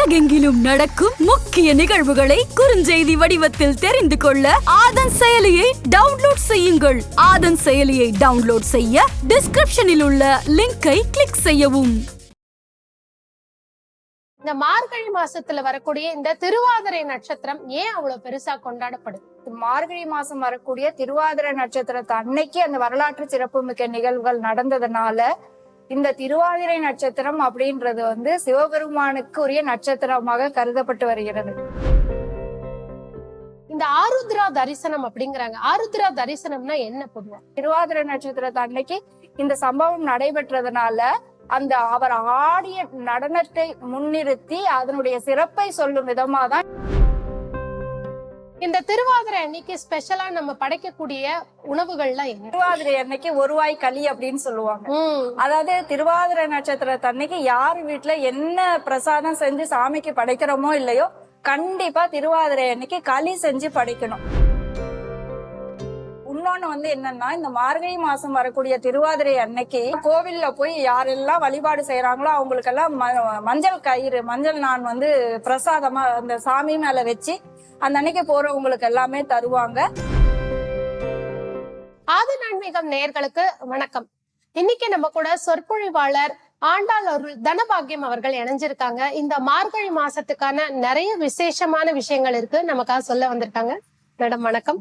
உலகெங்கிலும் நடக்கும் முக்கிய நிகழ்வுகளை குறுஞ்செய்தி வடிவத்தில் தெரிந்து கொள்ள ஆதன் செயலியை டவுன்லோட் செய்யுங்கள். ஆதன் செயலியை டவுன்லோட் செய்ய டிஸ்கிரிப்ஷனில் உள்ள லிங்கை கிளிக் செய்யவும். இந்த மார்கழி மாசத்துல வரக்கூடிய இந்த திருவாதிரை நட்சத்திரம் ஏன் அவ்வளவு பெருசா கொண்டாடப்படுது? மார்கழி மாசம் வரக்கூடிய திருவாதிரை நட்சத்திரத்தை அன்னைக்கு அந்த வரலாற்று சிறப்புமிக்க நிகழ்வுகள் நடந்ததுனால இந்த திருவாதிரை நட்சத்திரம் அப்படின்றது வந்து சிவபெருமானுக்கு உரிய நட்சத்திரமாக கருதப்பட்டு வருகிறது. இந்த ஆருத்ரா தரிசனம் அப்படிங்கிறாங்க. ஆருத்ரா தரிசனம்னா என்ன பொதுவா? திருவாதிரை நட்சத்திரத்தை அன்னைக்கு இந்த சம்பவம் நடைபெற்றதுனால அந்த அவர் ஆடிய நடனத்தை முன்னிறுத்தி அதனுடைய சிறப்பை சொல்லும் விதமா தான் இந்த திருவாதிரை அன்னைக்கு ஸ்பெஷலா நம்ம படைக்கக்கூடிய உணவுகள்லாம் என்ன? திருவாதிரை அன்னைக்கு ஒருவாய் களி அப்படின்னு சொல்லுவாங்க. அதாவது திருவாதிரை நட்சத்திரத்து அன்னைக்கு யார் வீட்டுல என்ன பிரசாதம் செஞ்சு சாமிக்கு படைக்கிறோமோ இல்லையோ கண்டிப்பா திருவாதிரை அன்னைக்கு களி செஞ்சு படைக்கணும். இன்னொன்னு வந்து என்னன்னா இந்த மார்கழி மாசம் வரக்கூடிய திருவாதிரை அன்னைக்கு கோவில்ல போய் யாரெல்லாம் வழிபாடு செய்யறாங்களோ அவங்களுக்கெல்லாம் மஞ்சள் கயிறு மஞ்சள் நான் வந்து பிரசாதமா அந்த சாமி மேல வச்சு அந்த அன்னைக்கு போறவங்களுக்கு எல்லாமே தருவாங்க. ஆதி ஆன்மீகம் நேர்களுக்கு வணக்கம். இன்னைக்கு நம்ம கூட சொற்பொழிவாளர் ஆண்டாள் அருள் தனபாகியம் அவர்கள் இணைஞ்சிருக்காங்க. இந்த மார்கழி மாசத்துக்கான நிறைய விசேஷமான விஷயங்கள் இருக்கு. நமக்காக சொல்ல வந்திருக்காங்க. மேடம் வணக்கம்.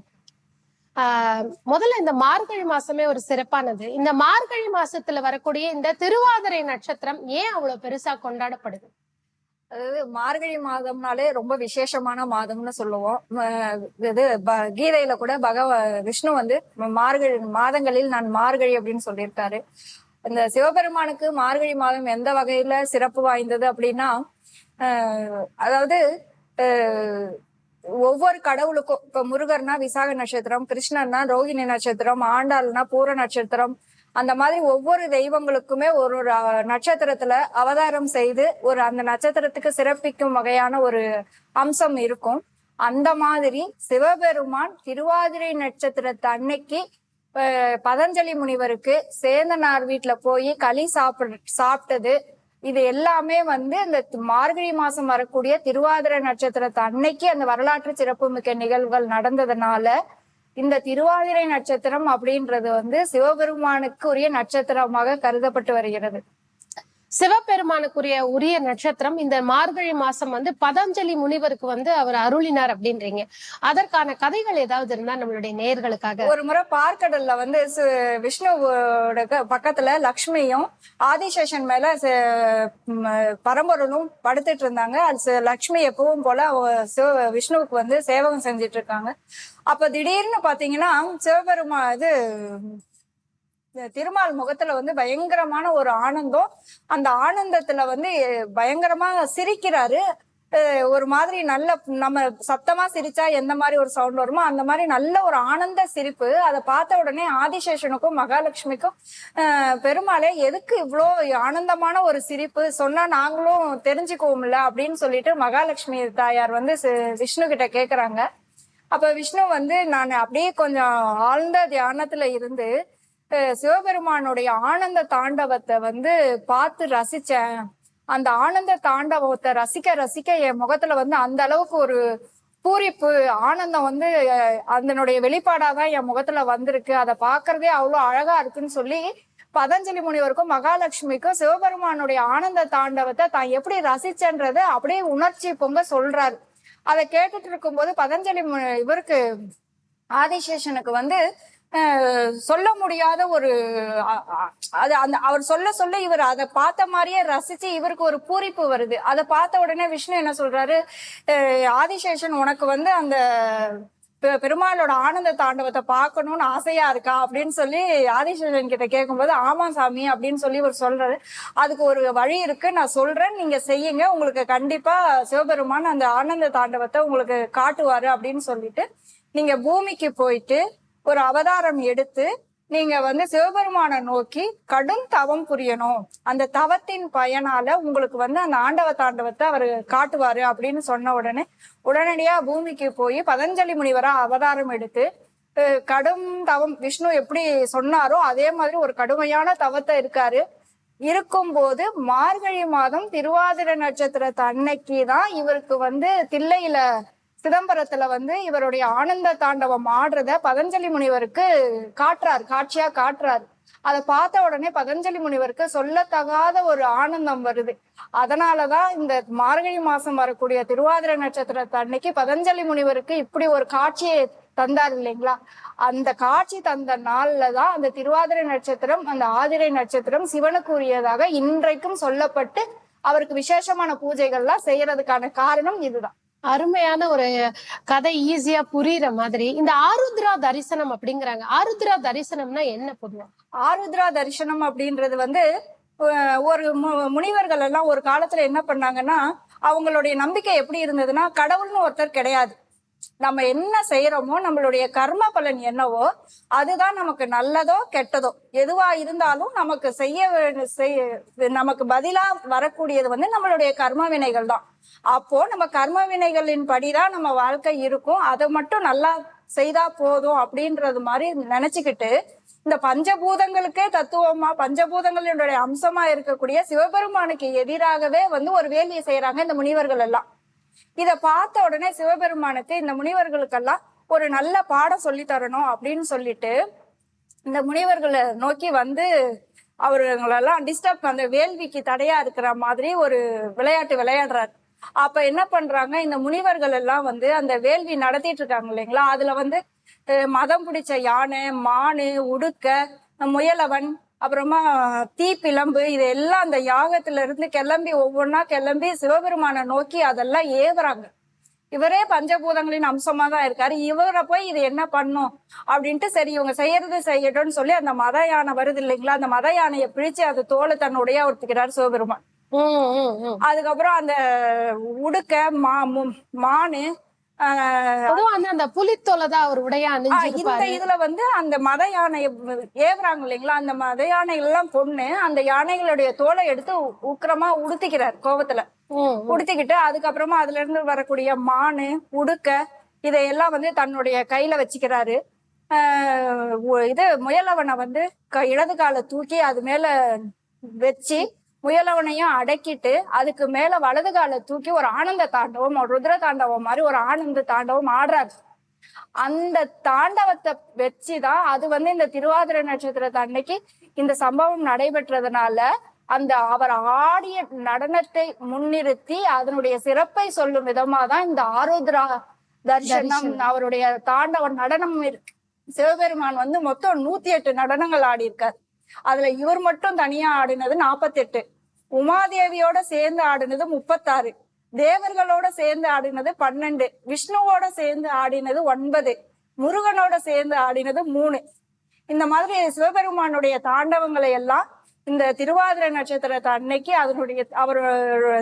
முதல்ல இந்த மார்கழி மாசமே ஒரு சிறப்பானது. இந்த மார்கழி மாசத்துல வரக்கூடிய இந்த திருவாதிரை நட்சத்திரம் ஏன் அவ்வளவு பெருசா கொண்டாடப்படுது? அதாவது மார்கழி மாதம்னாலே ரொம்ப விசேஷமான மாதம்னு சொல்லுவோம். இது ப- கீதையில கூட பகவ விஷ்ணு வந்து மார்கழி மாதங்களில் நான் மார்கழி அப்படின்னு சொல்லியிருக்காரு. இந்த சிவபெருமானுக்கு மார்கழி மாதம் எந்த வகையில சிறப்பு வாய்ந்தது அப்படின்னா அதாவது ஒவ்வொரு கடவுளுக்கும் இப்ப முருகர்னா விசாக நட்சத்திரம் கிருஷ்ணர்னா ரோகிணி நட்சத்திரம் ஆண்டாள்னா பூர நட்சத்திரம் அந்த மாதிரி ஒவ்வொரு தெய்வங்களுக்குமே ஒரு ஒரு நட்சத்திரத்துல அவதாரம் செய்து ஒரு அந்த நட்சத்திரத்துக்கு சிறப்பிக்கும் வகையான ஒரு அம்சம் இருக்கும். அந்த மாதிரி சிவபெருமான் திருவாதிரை நட்சத்திரத்தை அன்னைக்கு பதஞ்சலி முனிவருக்கு சேந்தனார் வீட்டுல போய் களி சாப்பிட சாப்பிட்டது. இது எல்லாமே வந்து இந்த மார்கழி மாசம் வரக்கூடிய திருவாதிரை நட்சத்திரத்தை அன்னைக்கு அந்த வரலாற்று சிறப்புமிக்க நிகழ்வுகள் நடந்ததுனால இந்த திருவாதிரை நட்சத்திரம் அப்படின்றது வந்து சிவபெருமானுக்கு உரிய நட்சத்திரமாக கருதப்பட்டு வருகிறது. சிவபெருமானுக்குரிய உரிய நட்சத்திரம். இந்த மார்கழி மாசம் வந்து பதஞ்சலி முனிவருக்கு வந்து அவர் அருளினார் அப்படின்றீங்க. அதற்கான கதைகள் ஏதாவது இருந்தா நம்மளுடைய நேர்களுக்காக ஒரு முறை பார்க்கடல்ல வந்து விஷ்ணுவோட பக்கத்துல லக்ஷ்மியும் ஆதிசேஷன் மேல பரம்பொருளும் படுத்துட்டு இருந்தாங்க. அது லக்ஷ்மி எப்பவும் போல சிவ விஷ்ணுவுக்கு வந்து சேவகம் செஞ்சுட்டு இருக்காங்க. அப்ப திடீர்னு பாத்தீங்கன்னா சிவபெருமா இது திருமால் முகத்துல வந்து பயங்கரமான ஒரு ஆனந்தம். அந்த ஆனந்தத்துல வந்து பயங்கரமா சிரிக்கிறாரு. ஒரு மாதிரி நல்ல நம்ம சத்தமா சிரிச்சா எந்த மாதிரி ஒரு சவுண்ட் வருமோ அந்த மாதிரி நல்ல ஒரு ஆனந்த சிரிப்பு. அதை பார்த்த உடனே ஆதிசேஷனுக்கும் மகாலட்சுமிக்கும் பெருமாளே எதுக்கு இவ்வளோ ஆனந்தமான ஒரு சிரிப்பு? சொன்னா நாங்களும் தெரிஞ்சுக்குவோம்ல அப்படின்னு சொல்லிட்டு மகாலட்சுமி தாயார் வந்து சி- விஷ்ணு கிட்ட கேக்குறாங்க. அப்ப விஷ்ணு வந்து நான் அப்படியே கொஞ்சம் ஆழ்ந்த தியானத்துல இருந்து சிவபெருமானுடைய ஆனந்த தாண்டவத்தை வந்து பார்த்து ரசிச்சேன். அந்த ஆனந்த தாண்டவத்தை ரசிக்க ரசிக்க என் முகத்துல வந்து அந்த அளவுக்கு ஒரு பூரிப்பு ஆனந்தம் வந்து அதனுடைய வெளிப்பாடாதான் என் முகத்துல வந்திருக்கு. அதை பார்க்கறதே அவ்வளோ அழகா இருக்குன்னு சொல்லி பதஞ்சலி முனிவருக்கும் மகாலட்சுமிக்கும் சிவபெருமானுடைய ஆனந்த தாண்டவத்தை தான் எப்படி ரசிச்சன்றதை அப்படியே உணர்ச்சி பொங்க சொல்றாரு. அதை கேட்டுட்டு இருக்கும்போது பதஞ்சலி முனி இவருக்கு ஆதிசேஷனுக்கு வந்து சொல்ல முடியாத ஒரு அது அந்த அவர் சொல்ல சொல்ல இவர் அதை பார்த்த மாதிரியே ரசிச்சு இவருக்கு ஒரு பூரிப்பு வருது. அதை பார்த்த உடனே விஷ்ணு என்ன சொல்றாரு ஆதிசேஷன் உனக்கு வந்து அந்த பெ- பெருமாளோட ஆனந்த தாண்டவத்தை பார்க்கணும்னு ஆசையா இருக்கா? அப்படின்னு சொல்லி ஆதிசேஷன் கிட்ட கேட்கும்போது ஆமா சாமி அப்படின்னு சொல்லி இவர் சொல்றாரு. அதுக்கு ஒரு வழி இருக்கு நான் சொல்றேன். நீங்க செய்யுங்க. உங்களுக்கு கண்டிப்பா சிவபெருமான் அந்த ஆனந்த தாண்டவத்தை உங்களுக்கு காட்டுவாரு அப்படின்னு சொல்லிட்டு நீங்க பூமிக்கு போயிட்டு ஒரு அவதாரம் எடுத்து நீங்க வந்து சிவபெருமானை நோக்கி கடும் தவம் புரியணும். அந்த தவத்தின் பயனால உங்களுக்கு வந்து அந்த ஆண்டவ தாண்டவத்தை அவர் காட்டுவாரு அப்படின்னு சொன்ன உடனே உடனடியா பூமிக்கு போய் பதஞ்சலி முனிவரா அவதாரம் எடுத்து கடும் தவம் விஷ்ணு எப்படி சொன்னாரோ அதே மாதிரி ஒரு கடுமையான தவத்தை இருக்காரு. இருக்கும்போது மார்கழி மாதம் திருவாதிரை நட்சத்திரத்தை அன்னைக்கு தான் இவருக்கு வந்து தில்லையில சிதம்பரத்துல வந்து இவருடைய ஆனந்த தாண்டவம் ஆடுறத பதஞ்சலி முனிவருக்கு காட்டுறாரு காட்சியா காட்டுறாரு. அதை பார்த்த உடனே பதஞ்சலி முனிவருக்கு சொல்லத்தகாத ஒரு ஆனந்தம் வருது. அதனாலதான் இந்த மார்கழி மாசம் வரக்கூடிய திருவாதிரை நட்சத்திரத்தை அன்னைக்கு பதஞ்சலி முனிவருக்கு இப்படி ஒரு காட்சியை தந்தார் இல்லைங்களா? அந்த காட்சி தந்த நாள்ல தான் அந்த திருவாதிரை நட்சத்திரம் அந்த ஆதிரை நட்சத்திரம் சிவனுக்கு உரியதாக இன்றைக்கும் சொல்லப்பட்டு அவருக்கு விசேஷமான பூஜைகள்லாம் செய்யறதுக்கான காரணம் இதுதான். அருமையான ஒரு கதை ஈஸியா புரியுற மாதிரி. இந்த ஆருத்ரா தரிசனம் அப்படிங்கிறாங்க. ஆருத்ரா தரிசனம்னா என்ன பொதுவா? ஆருத்ரா தரிசனம் அப்படின்றது வந்து ஒரு மு- முனிவர்கள் எல்லாம் ஒரு காலத்துல என்ன பண்ணாங்கன்னா அவங்களுடைய நம்பிக்கை எப்படி இருந்ததுன்னா கடவுள்னு ஒருத்தர் கிடையாது. நம்ம என்ன செய்யறோமோ நம்மளுடைய கர்ம பலன் என்னவோ அதுதான் நமக்கு நல்லதோ கெட்டதோ. எதுவா இருந்தாலும் நமக்கு செய்ய வே- செய்ய நமக்கு பதிலா வரக்கூடியது வந்து நம்மளுடைய கர்ம வினைகள் தான். அப்போ நம்ம கர்ம வினைகளின் படிதான் நம்ம வாழ்க்கை இருக்கும். அதை மட்டும் நல்லா செய்தா போதும் அப்படின்றது மாதிரி நினைச்சுக்கிட்டு இந்த பஞ்சபூதங்களுக்கே தத்துவமா பஞ்சபூதங்களுடைய அம்சமா இருக்கக்கூடிய சிவபெருமானுக்கு எதிராகவே வந்து ஒரு வேலையை செய்யறாங்க இந்த முனிவர்கள் எல்லாம். இத பார்த்த உடனே சிவபெருமானுக்கு இந்த முனிவர்களுக்கெல்லாம் ஒரு நல்ல பாடம் சொல்லி தரணும் அப்படின்னு சொல்லிட்டு இந்த முனிவர்களை நோக்கி வந்து அவர்களெல்லாம் டிஸ்டர்ப் அந்த வேள்விக்கு தடையா இருக்கிற மாதிரி ஒரு விளையாட்டு விளையாடுறாரு. அப்ப என்ன பண்றாங்க இந்த முனிவர்கள் எல்லாம் வந்து அந்த வேள்வி நடத்திட்டு இருக்காங்க இல்லைங்களா? அதுல வந்து மதம் பிடிச்ச யானை மானு உடுக்க முயலவன் அப்புறமா தீப்பிழம்பு இது எல்லாம் அந்த யாகத்துல இருந்து கிளம்பி ஒவ்வொன்னா கிளம்பி சிவபெருமானை நோக்கி அதெல்லாம் ஏவுறாங்க. இவரே பஞ்சபூதங்களின் அம்சமா தான் இருக்காரு. இவரை போய் இது என்ன பண்ணும் அப்படின்ட்டு சரி இவங்க செய்யறது செய்யட்டும்னு சொல்லி அந்த மத யானை வருது இல்லைங்களா? அந்த மத யானையை பிடிச்சு அது தோலை தன்னுடைய ஒருத்திக்கிறார் சிவபெருமான். அதுக்கப்புறம் அந்த உடுக்க மா மானு அந்த புலித்தோலை தான் அவர் உடைய இந்த இதுல வந்து அந்த மத யானை ஏவுறாங்க இல்லைங்களா? அந்த மத யானைகள் எல்லாம் கொண்டு அந்த யானைகளுடைய தோலை எடுத்து உக்கிரமா உடுத்திக்கிறார் கோவத்துல. உடுத்திக்கிட்டு அதுக்கப்புறமா அதுல இருந்து வரக்கூடிய மானு உடுக்க இதையெல்லாம் வந்து தன்னுடைய கையில வச்சுக்கிறாரு. இது முயலவனை வந்து இடது காலை தூக்கி அது மேல வச்சு முயலவனையும் அடக்கிட்டு அதுக்கு மேல வலது காலை தூக்கி ஒரு ஆனந்த தாண்டவம் ஒரு ருத்ர தாண்டவம் மாதிரி ஒரு ஆனந்த தாண்டவம் ஆடுறாரு. அந்த தாண்டவத்தை வச்சுதான் அது வந்து இந்த திருவாதிரை நட்சத்திரத்தை அன்னைக்கு இந்த சம்பவம் நடைபெற்றதுனால அந்த அவர் ஆடிய நடனத்தை முன்னிறுத்தி அதனுடைய சிறப்பை சொல்லும் விதமா தான் இந்த ஆருத்ரா தரிசனம் அவருடைய தாண்டவ நடனம் இருக்கு சிவபெருமான் வந்து மொத்தம் நூத்தி எட்டு நடனங்கள் ஆடி இருக்காரு அதுல இவர் மட்டும் தனியா ஆடினது நாப்பத்தெட்டு. உமாதேவியோட சேர்ந்து ஆடினது முப்பத்தாறு. தேவர்களோட சேர்ந்து ஆடினது பன்னெண்டு. விஷ்ணுவோட சேர்ந்து ஆடினது ஒன்பது. முருகனோட சேர்ந்து ஆடினது மூணு. இந்த மாதிரி சிவபெருமானுடைய தாண்டவங்களை எல்லாம் இந்த திருவாதிரை நட்சத்திரத்தை அன்னைக்கு அதனுடைய அவர்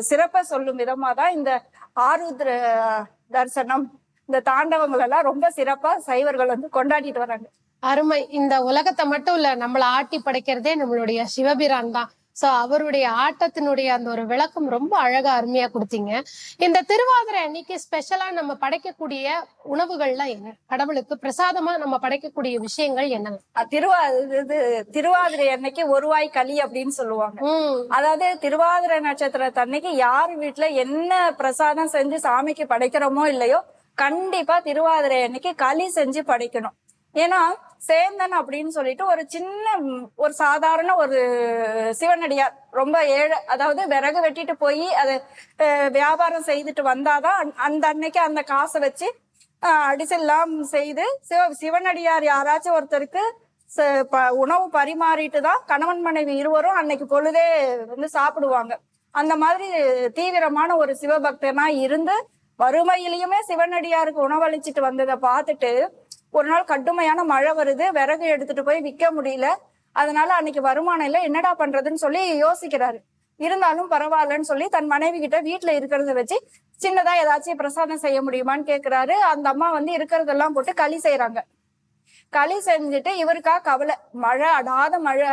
சிறப்பை சொல்லும் விதமா தான் இந்த ஆருத்ர தரிசனம் இந்த தாண்டவங்கள் எல்லாம் ரொம்ப சிறப்பா சைவர்கள் வந்து கொண்டாடிட்டு வராங்க. அருமை. இந்த உலகத்தை மட்டும் இல்ல நம்மள ஆட்டி படைக்கிறதே நம்மளுடைய சிவபிரான் தான். சோ அவருடைய ஆட்டத்தினுடைய அந்த ஒரு விளக்கம் ரொம்ப அழகா அருமையா கொடுத்தீங்க. இந்த திருவாதிரை அன்னைக்கு ஸ்பெஷலா நம்ம படைக்கக்கூடிய உணவுகள்லாம் என்ன? கடவுளுக்கு பிரசாதமா நம்ம படைக்கக்கூடிய விஷயங்கள் அஹ் திருவா இது திருவாதிரை அன்னைக்கு ஒருவாய் களி அப்படின்னு சொல்லுவாங்க. அதாவது திருவாதிரை நட்சத்திரத்து அன்னைக்கு யார் வீட்டுல என்ன பிரசாதம் செஞ்சு சாமிக்கு படைக்கிறோமோ இல்லையோ கண்டிப்பா திருவாதிரை அன்னைக்கு களி செஞ்சு படைக்கணும். ஏன்னா சேந்தன் அப்படின்னு சொல்லிட்டு ஒரு சின்ன ஒரு சாதாரண ஒரு சிவனடியார். ரொம்ப ஏழை அதாவது விறகு வெட்டிட்டு போய் அதை வியாபாரம் செய்துட்டு வந்தாதான் அந்த- அந்த அன்னைக்கு அந்த காசை வச்சு அடிசெல்லாம் செய்து சிவ சிவனடியார் யாராச்சும் ஒருத்தருக்கு ச- ப- உணவு பரிமாறிட்டு தான் கணவன் மனைவி இருவரும் அன்னைக்கு பொழுதே வந்து சாப்பிடுவாங்க. அந்த மாதிரி தீவிரமான ஒரு சிவபக்தனா இருந்து வறுமையிலயுமே சிவனடியாருக்கு உணவளிச்சிட்டு வந்ததை பார்த்துட்டு ஒரு நாள் கடுமையான மழை வருது விறகு எடுத்துட்டு போய் விற்க முடியல. அதனால அன்னைக்கு வருமானம் இல்லை என்னடா பண்றதுன்னு சொல்லி யோசிக்கிறாரு. இருந்தாலும் பரவாயில்லன்னு சொல்லி தன் மனைவி கிட்ட வீட்டுல இருக்கிறத வச்சு சின்னதா ஏதாச்சும் பிரசாதம் செய்ய முடியுமான்னு கேக்குறாரு. அந்த அம்மா வந்து இருக்கிறதெல்லாம் போட்டு களி செய்யறாங்க களி செஞ்சுட்டு இவருக்கா கவலை. மழை அடாத மழை.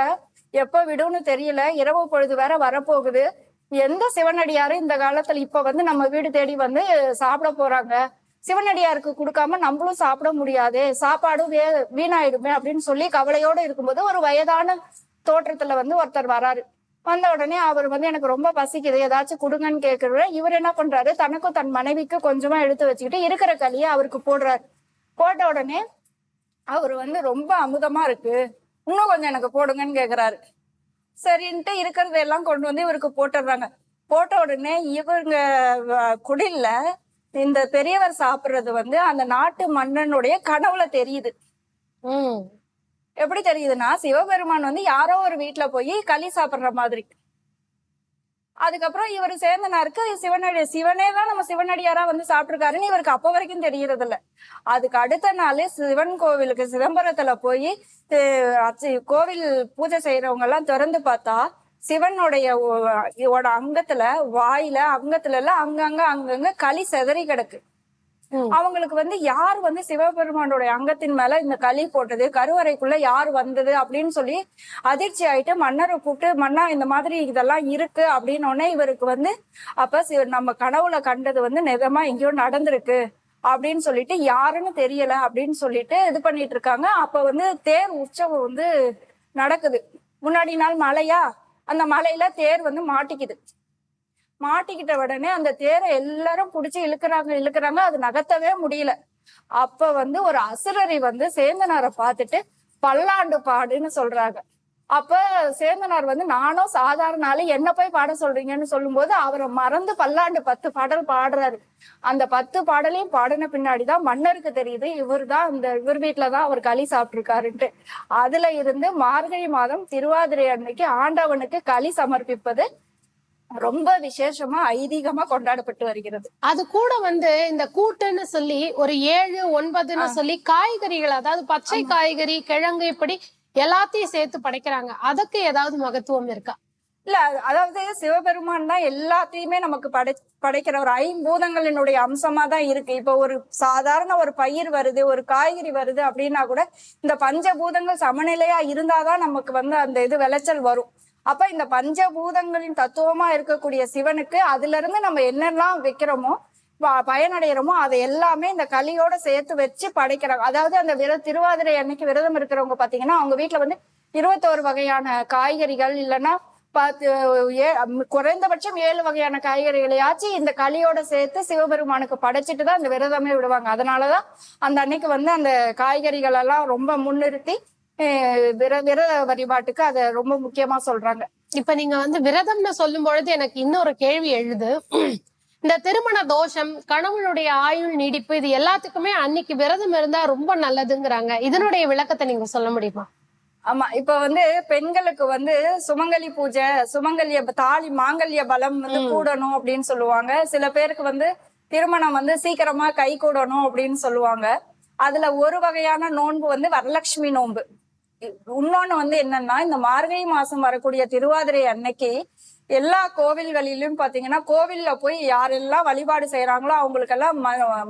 எப்ப விடும்னு தெரியல. இரவு பொழுது வேற வரப்போகுது. எந்த சிவனடியாரும் இந்த காலத்துல இப்ப வந்து நம்ம வீடு தேடி வந்து சாப்பிட போறாங்க? சிவனடியாருக்கு கொடுக்காம நம்மளும் சாப்பிட முடியாது சாப்பாடும் வே வீணாயிடுமே அப்படின்னு சொல்லி கவலையோட இருக்கும்போது ஒரு வயதான தோற்றத்துல வந்து ஒருத்தர் வராரு. வந்த உடனே அவர் வந்து எனக்கு ரொம்ப பசிக்குது ஏதாச்சும் கொடுங்கன்னு கேக்குறாரு இவர் என்ன பண்றாரு? தனக்கும் தன் மனைவிக்கு கொஞ்சமா எடுத்து வச்சுக்கிட்டு இருக்கிற களியை அவருக்கு போடுறாரு. போட்ட உடனே அவர் வந்து ரொம்ப அமுதமா இருக்கு. இன்னும் கொஞ்சம் எனக்கு போடுங்கன்னு கேக்குறாரு. சரின்ட்டு இருக்கிறத எல்லாம் கொண்டு வந்து இவருக்கு போட்டுடுறாங்க. போட்ட உடனே இவங்க குடில்ல இந்த பெரியவர் சாப்பிடுறது வந்து அந்த நாட்டு மன்னனுடைய கனவுல தெரியுது. எப்படி தெரியுதுன்னா சிவபெருமான் வந்து யாரோ ஒரு வீட்டுல போய் களி சாப்பிடுற மாதிரி. அதுக்கப்புறம் இவர் சேந்தனாருக்கு சிவனடி சிவனே தான் நம்ம சிவனடியாரா வந்து சாப்பிட்டிருக்காருன்னு இவருக்கு அப்ப வரைக்கும் தெரியறது இல்ல அதுக்கு அடுத்த நாள் சிவன் கோவிலுக்கு சிதம்பரத்துல போய் கோவில் பூஜை செய்யறவங்க எல்லாம் திறந்து பார்த்தா சிவனுடைய அங்கத்துல வாயில அங்கத்துல எல்லாம் அங்கங்க அங்கங்க களி செதறி கிடக்கு. அவங்களுக்கு வந்து யார் வந்து சிவபெருமானுடைய அங்கத்தின் மேல இந்த களி போட்டது கருவறைக்குள்ள யார் வந்தது அப்படின்னு சொல்லி அதிர்ச்சி ஆயிட்டு மன்னரை கூப்பிட்டு மன்னா இந்த மாதிரி இதெல்லாம் இருக்கு அப்படின்னு உடனே இவருக்கு வந்து அப்ப நம்ம கனவுல கண்டது வந்து நிஜமா எங்கேயோ நடந்திருக்கு அப்படின்னு சொல்லிட்டு யாருன்னு தெரியல அப்படின்னு சொல்லிட்டு இது பண்ணிட்டு இருக்காங்க. அப்ப வந்து தேர் உற்சவம் வந்து நடக்குது. முன்னாடி நாள் மழையா? அந்த மலையில தேர் வந்து மாட்டிக்குது. மாட்டிக்கிட்ட உடனே அந்த தேரை எல்லாரும் புடிச்சு இழுக்கிறாங்க இழுக்கிறாங்க அது நகர்த்தவே முடியல. அப்ப வந்து ஒரு அசுரரி வந்து சேந்தனாரை பார்த்துட்டு பல்லாண்டு பாடுன்னு சொல்றாங்க. அப்ப சேந்தனார் வந்து நானும் சாதாரண ஆளு என்ன போய் பாட சொல்றீங்கன்னு சொல்லும்போது அவரை மறந்து பல்லாண்டு பத்து பாடல் பாடுறாரு. அந்த பத்து பாடலையும் பாடின பின்னாடிதான் மன்னருக்கு தெரியுது இவர் தான் இந்த இவர் வீட்டுலதான் அவர் களி சாப்பிட்டிருக்காருன்ட்டு. அதுல இருந்து மார்கழி மாதம் திருவாதிரை அன்னைக்கு ஆண்டவனுக்கு களி சமர்ப்பிப்பது ரொம்ப விசேஷமா ஐதீகமா கொண்டாடப்பட்டு வருகிறது. அது கூட வந்து இந்த கூட்டுன்னு சொல்லி ஒரு ஏழு ஒன்பதுன்னு சொல்லி காய்கறிகள் அதாவது பச்சை காய்கறி கிழங்கு இப்படி எல்லாத்தையும் சேர்த்து படைக்கிறாங்க. அதுக்கு ஏதாவது மகத்துவம் இருக்கா? இல்ல அதாவது சிவபெருமான் தான் எல்லாத்தையுமே நமக்கு படை படைக்கிற ஒரு ஐம்பூதங்களினுடைய அம்சமா தான் இருக்கு. இப்ப ஒரு சாதாரண ஒரு பயிர் வருது ஒரு காய்கறி வருது அப்படின்னா கூட இந்த பஞ்சபூதங்கள் சமநிலையா இருந்தாதான் நமக்கு வந்து அந்த இது விளைச்சல் வரும். அப்ப இந்த பஞ்சபூதங்களின் தத்துவமா இருக்கக்கூடிய சிவனுக்கு அதுல இருந்து நம்ம என்னெல்லாம் வைக்கிறோமோ பயனடைகிறோமோ அதை எல்லாமே இந்த களியோட சேர்த்து வச்சு படைக்கிறாங்க அதாவது அந்த விர திருவாதிரை அன்னைக்கு விரதம் இருக்கிறவங்க பாத்தீங்கன்னா அவங்க வீட்டுல வந்து இருபத்தோரு வகையான காய்கறிகள் இல்லைன்னா பத்து ஏ குறைந்தபட்சம் ஏழு வகையான காய்கறிகளையாச்சும் இந்த களியோட சேர்த்து சிவபெருமானுக்கு படைச்சிட்டு தான் இந்த விரதமே விடுவாங்க. அதனாலதான் அந்த அன்னைக்கு வந்து அந்த காய்கறிகள் எல்லாம் ரொம்ப முன்னிறுத்தி விர விரத வழிபாட்டுக்கு அதை ரொம்ப முக்கியமா சொல்றாங்க. இப்ப நீங்க வந்து விரதம்னு சொல்லும் பொழுது எனக்கு இன்னொரு கேள்வி எழுது. இந்த திருமண தோஷம் கணவனுடைய ஆயுள் நீடிப்பு இது எல்லாத்துக்குமே அன்னைக்கு விரதம் இருந்தா ரொம்ப நல்லதுங்கிறாங்க. இதனுடைய விளக்கத்தை நீங்க சொல்ல முடியுமா? ஆமா இப்ப வந்து பெண்களுக்கு வந்து சுமங்கலி பூஜை சுமங்கலிய தாலி மாங்கல்ய பலம் வந்து கூடணும் அப்படின்னு சொல்லுவாங்க. சில பேருக்கு வந்து திருமணம் வந்து சீக்கிரமா கை கூடணும் அப்படின்னு சொல்லுவாங்க. அதுல ஒரு வகையான நோன்பு வந்து வரலட்சுமி நோன்பு. இன்னொன்னு வந்து என்னன்னா இந்த மார்கழி மாசம் வரக்கூடிய திருவாதிரை அன்னைக்கு எல்லா கோவில்களிலும் பாத்தீங்கன்னா கோவில்ல போய் யாரெல்லாம் வழிபாடு செய்யறாங்களோ அவங்களுக்கெல்லாம்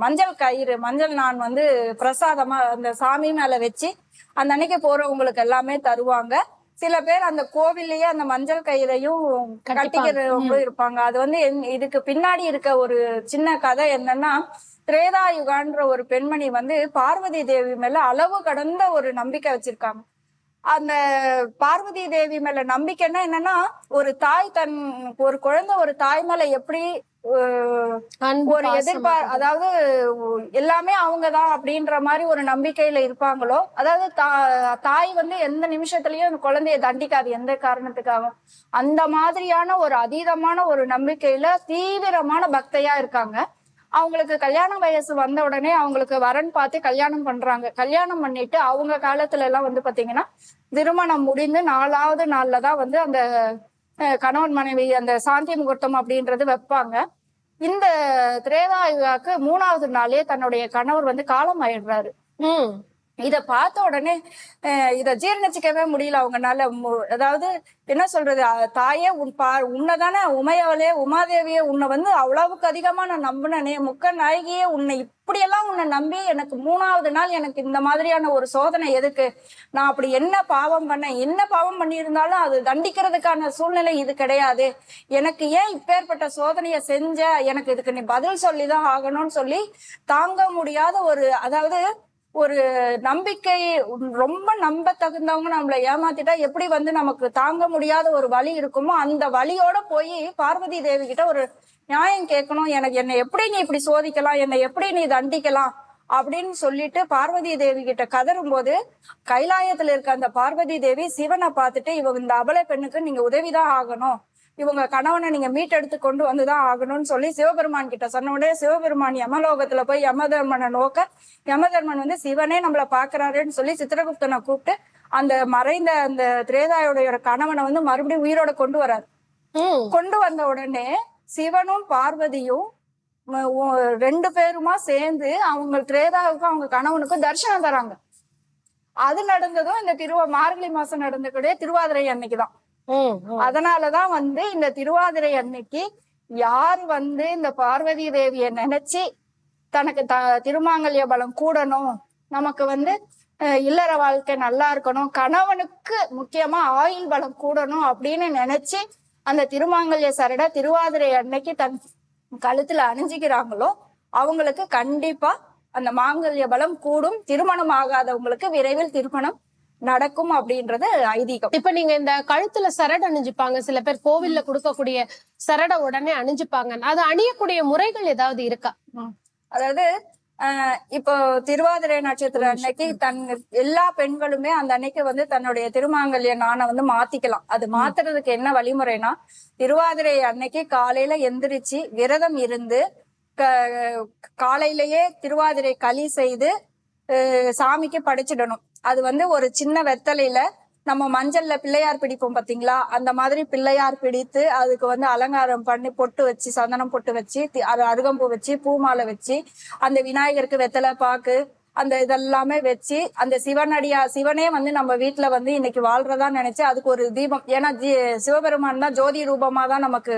மஞ்சள் கயிறு மஞ்சள் நான் வந்து பிரசாதமா அந்த சாமி மேல வச்சு அந்த அன்னைக்கு போறவங்களுக்கு எல்லாமே தருவாங்க. சில பேர் அந்த கோவில்லயே அந்த மஞ்சள் கயிறையும் கட்டிக்கிறவங்களும் இருப்பாங்க. அது வந்து இதுக்கு பின்னாடி இருக்க ஒரு சின்ன கதை என்னன்னா திரேதாயுகான்ற ஒரு பெண்மணி வந்து பார்வதி தேவி மேல அளவு கடந்த ஒரு நம்பிக்கை வச்சிருக்காங்க. அந்த பார்வதி தேவி மேல நம்பிக்கைன்னா என்னன்னா ஒரு தாய் தன் ஒரு குழந்தை ஒரு தாய் மேல எப்படி ஒரு எதிர்பார். அதாவது எல்லாமே அவங்கதான் அப்படின்ற மாதிரி ஒரு நம்பிக்கையில இருப்பாங்களோ அதாவது தா- தாய் வந்து எந்த நிமிஷத்துலயும் அந்த குழந்தைய தண்டிக்காது எந்த காரணத்துக்காகவும் அந்த மாதிரியான ஒரு அதீதமான ஒரு நம்பிக்கையில தீவிரமான பக்தையா இருக்காங்க அவங்களுக்கு கல்யாண வயசு வந்த உடனே அவங்களுக்கு வரன் பார்த்து கல்யாணம் பண்றாங்க. கல்யாணம் பண்ணிட்டு அவங்க காலத்துல எல்லாம் வந்து பாத்தீங்கன்னா திருமணம் முடிந்து நாலாவது நாள்ல தான் வந்து அந்த கணவன் மனைவி அந்த சாந்தி முகூர்த்தம் அப்படின்றது வைப்பாங்க. இந்த திரேதாயுகாக்கு மூணாவது நாளே தன்னுடைய கணவர் வந்து காலம் ஆயிடுறாரு ம். இத பார்த்த உடனே இத ஜீர்ணிச்சிக்கவே முடியல அவங்கனால. அதாவது என்ன சொல்றது தாயே உன் பா உன்னைதானே உமையவளே உமாதேவியே உன்னை வந்து அவ்வளவுக்கு அதிகமா நான் நம்பினனே முக்க நாயகியே உன்னை இப்படியெல்லாம் உன்னை நம்பி எனக்கு மூணாவது நாள் எனக்கு இந்த மாதிரியான ஒரு சோதனை எதுக்கு? நான் அப்படி என்ன பாவம் பண்ணேன் என்ன பாவம் பண்ணியிருந்தாலும் அது தண்டிக்கிறதுக்கான சூழ்நிலை இது கிடையாது. எனக்கு ஏன் இப்பேற்பட்ட சோதனையை செஞ்ச எனக்கு இதுக்கு நீ பதில் சொல்லிதான் ஆகணும்னு சொல்லி தாங்க முடியாத ஒரு அதாவது ஒரு நம்பிக்கை ரொம்ப நம்ப தகுந்தவங்க நம்மளை ஏமாத்திட்டா எப்படி வந்து நமக்கு தாங்க முடியாத ஒரு வழி இருக்குமோ அந்த வழியோட போய் பார்வதி தேவி கிட்ட ஒரு நியாயம் கேட்கணும். எனக்கு என்னை எப்படி நீ இப்படி சோதிக்கலாம்? என்னை எப்படி நீ தண்டிக்கலாம்? அப்படின்னு சொல்லிட்டு பார்வதி தேவி கிட்ட கதறும் போது கைலாயத்துல இருக்க அந்த பார்வதி தேவி சிவனை பார்த்துட்டு இவங்க இந்த அபல பெண்ணுக்கு நீங்க உதவிதான் ஆகணும். இவங்க கணவனை நீங்க மீட்டெடுத்து கொண்டு வந்துதான் ஆகணும்னு சொல்லி சிவபெருமான் கிட்ட சொன்ன உடனே சிவபெருமான் யமலோகத்துல போய் யமதர்மனை நோக்க யமதர்மன் வந்து சிவனே நம்மள பாக்குறாருன்னு சொல்லி சித்திரகுப்தனை கூப்பிட்டு அந்த மறைந்த அந்த திரேதாயோட கணவனை வந்து மறுபடியும் உயிரோட கொண்டு வராரு. கொண்டு வந்த உடனே சிவனும் பார்வதியும் ரெண்டு பேருமா சேர்ந்து அவங்க திரேதாவுக்கும் அவங்க கணவனுக்கும் தரிசனம் தராங்க. அது நடந்ததும் இந்த திருவா மார்கழி மாசம் நடந்தக்கூடிய திருவாதிரை அன்னைக்குதான். அதனாலதான் வந்து இந்த திருவாதிரை அன்னைக்கு யார் வந்து இந்த பார்வதி தேவிய நினைச்சு தனக்கு த திருமாங்கல்ய பலம் கூடணும்? நமக்கு வந்து அஹ், இல்லற வாழ்க்கை நல்லா இருக்கணும். கணவனுக்கு முக்கியமா ஆயுள் பலம் கூடணும் அப்படின்னு நினைச்சு அந்த திருமாங்கல்ய சரட திருவாதிரை அன்னைக்கு தன் கழுத்துல அணிஞ்சுக்கிறாங்களோ அவங்களுக்கு கண்டிப்பா அந்த மாங்கல்ய பலம் கூடும். திருமணம் ஆகாதவங்களுக்கு விரைவில் திருமணம் நடக்கும் அப்படின்றது ஐதீகம். இப்ப நீங்க இந்த கழுத்துல சரடு அணிஞ்சுப்பாங்க சில பேர் கோவில்ல கொடுக்கக்கூடிய சரட உடனே அணிஞ்சுப்பாங்க. அது அணியக்கூடிய முறைகள் ஏதாவது இருக்கா? அதாவது ஆஹ் இப்போ திருவாதிரை நட்சத்திர அன்னைக்கு தன் எல்லா பெண்களுமே அந்த அன்னைக்கு வந்து தன்னுடைய திருமாங்கல்ய நாணை வந்து மாத்திக்கலாம். அது மாத்துறதுக்கு என்ன வழிமுறைனா திருவாதிரை அன்னைக்கு காலையில எந்திரிச்சு விரதம் இருந்து க- காலையிலேயே திருவாதிரை களி செய்து அஹ் சாமிக்கு படைச்சிடணும். அது வந்து ஒரு சின்ன வெத்தலையில நம்ம மஞ்சள்ல பிள்ளையார் பிடிப்போம் பாத்தீங்களா? அந்த மாதிரி பிள்ளையார் பிடித்து அதுக்கு வந்து அலங்காரம் பண்ணி பொட்டு வச்சு சந்தனம் பொட்டு வச்சு அது அருகம்பூ வச்சு பூமாலை வச்சு அந்த விநாயகருக்கு வெத்தலை பாக்கு அந்த இதெல்லாமே வச்சு அந்த சிவனடியா சிவனே வந்து நம்ம வீட்டுல வந்து இன்னைக்கு வாழ்றதா நினைச்சு அதுக்கு ஒரு தீபம். ஏன்னா சிவபெருமான் தான் ஜோதி ரூபமா தான் நமக்கு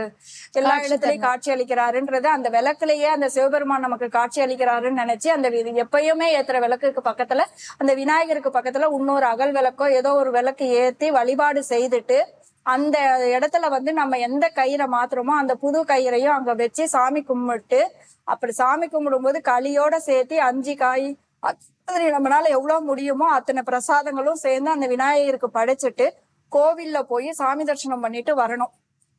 எல்லா இடத்துலயும் காட்சி அளிக்கிறாருன்றது அந்த விளக்குலயே அந்த சிவபெருமான் நமக்கு காட்சி அளிக்கிறாருன்னு நினைச்சு அந்த எப்பயுமே ஏத்துற விளக்குக்கு பக்கத்துல அந்த விநாயகருக்கு பக்கத்துல இன்னொரு அகல் விளக்கோ ஏதோ ஒரு விளக்கு ஏத்தி வழிபாடு செய்துட்டு அந்த இடத்துல வந்து நம்ம எந்த கயிறை மாத்துறோமோ அந்த புது கயிறையும் அங்க வச்சு சாமி கும்பிட்டு அப்படி சாமி கும்பிடும்போது களியோட சேர்த்து அஞ்சு காய் அத்தனை நம்மளால எவ்வளவு முடியுமோ அத்தனை பிரசாதங்களும் சேர்ந்து அந்த விநாயகருக்கு படைச்சிட்டு கோவில்ல போய் சாமி தரிசனம் பண்ணிட்டு வரணும்.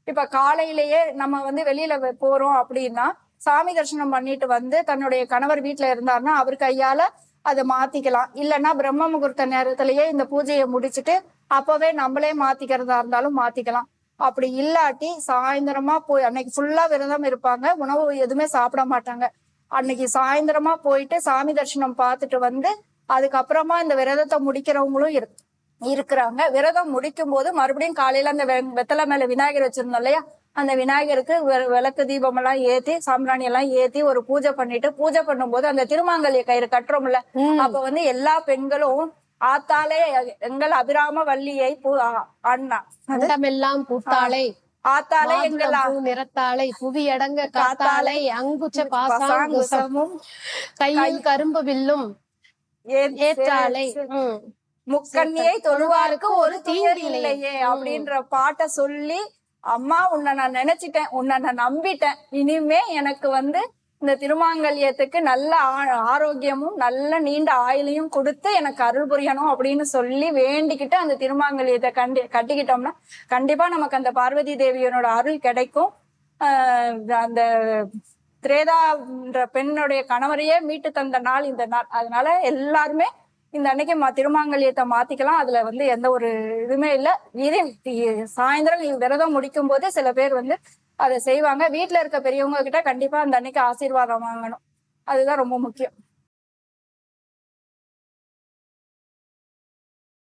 இப்ப காலையிலேயே நம்ம வந்து வெளியில போறோம் அப்படின்னா சாமி தரிசனம் பண்ணிட்டு வந்து தன்னுடைய கணவர் வீட்டுல இருந்தாருன்னா அவர் கையால அதை மாத்திக்கலாம். இல்லைன்னா பிரம்ம முகூர்த்த நேரத்திலேயே இந்த பூஜையை முடிச்சுட்டு அப்பவே நம்மளே மாத்திக்கிறதா இருந்தாலும் மாத்திக்கலாம். அப்படி இல்லாட்டி சாயந்தரமா போய் அன்னைக்கு ஃபுல்லா விரதம் இருப்பாங்க. உணவு எதுவுமே சாப்பிட மாட்டாங்க. அன்னைக்கு சாயந்தரமா போயிட்டு சாமி தரிசனம் பார்த்துட்டு வந்து அதுக்கப்புறமா இந்த விரதத்தை முடிக்கிறவங்களும் இருக்கு இருக்கிறாங்க. விரதம் முடிக்கும் போது மறுபடியும் காலையில அந்த வெத்தலை மேல விநாயகர் வச்சிருந்தோம் இல்லையா? அந்த விநாயகருக்கு விளக்கு தீபம் எல்லாம் ஏத்தி சாம்பிராணி எல்லாம் ஏத்தி ஒரு பூஜை பண்ணிட்டு பூஜை பண்ணும்போது அந்த திருமாங்கல்ய கயிறு கட்டுறோம்ல. அப்ப வந்து எல்லா பெண்களும் ஆத்தாலே எங்கள் அபிராம வள்ளியை அண்ணா. அண்டமெல்லாம் பூத்தாளை. ஆத்தாலே பூ நிறத்தாளை புவி அடங்க காத்தாளை அங்குச்ச பாசாங்குசம் பசாங்குசமும் கையில் கரும்பு வில்லும் ஏ- ஏற்றாளை ம். முக்கண்ணியை தொழுவாருக்கு ஒரு தீங்கு இல்லையே. அப்படின்ற பாட்டை சொல்லி அம்மா உன்னை நான் நினைச்சிட்டேன் உன்னை நான் நம்பிட்டேன். இனிமே எனக்கு வந்து இந்த திருமாங்கல்யத்துக்கு நல்ல ஆ- ஆரோக்கியமும் நல்ல நீண்ட ஆயுளையும் கொடுத்து எனக்கு அருள் புரியணும் அப்படின்னு சொல்லி வேண்டிக்கிட்டு அந்த திருமாங்கல்யத்தை கண்டி கட்டிக்கிட்டோம்னா கண்டிப்பா நமக்கு அந்த பார்வதி தேவியனோட அருள் கிடைக்கும். அந்த திரேதான்ற பெண்ணுடைய கணவரையே மீட்டு தந்த நாள் இந்த நாள். அதனால எல்லாருமே இந்த அன்னைக்கு மா- திருமாங்கல்யத்தை மாத்திக்கலாம். அதுல வந்து எந்த ஒரு இதுவுமே இல்லை. இது சாயந்தரம் விரதம் முடிக்கும் போது சில பேர் வந்து அதை செய்வாங்க. வீட்டில் இருக்க பெரியவங்க கிட்ட கண்டிப்பாக அந்த அன்னைக்கு ஆசீர்வாதம் வாங்கணும். அதுதான் ரொம்ப முக்கியம்.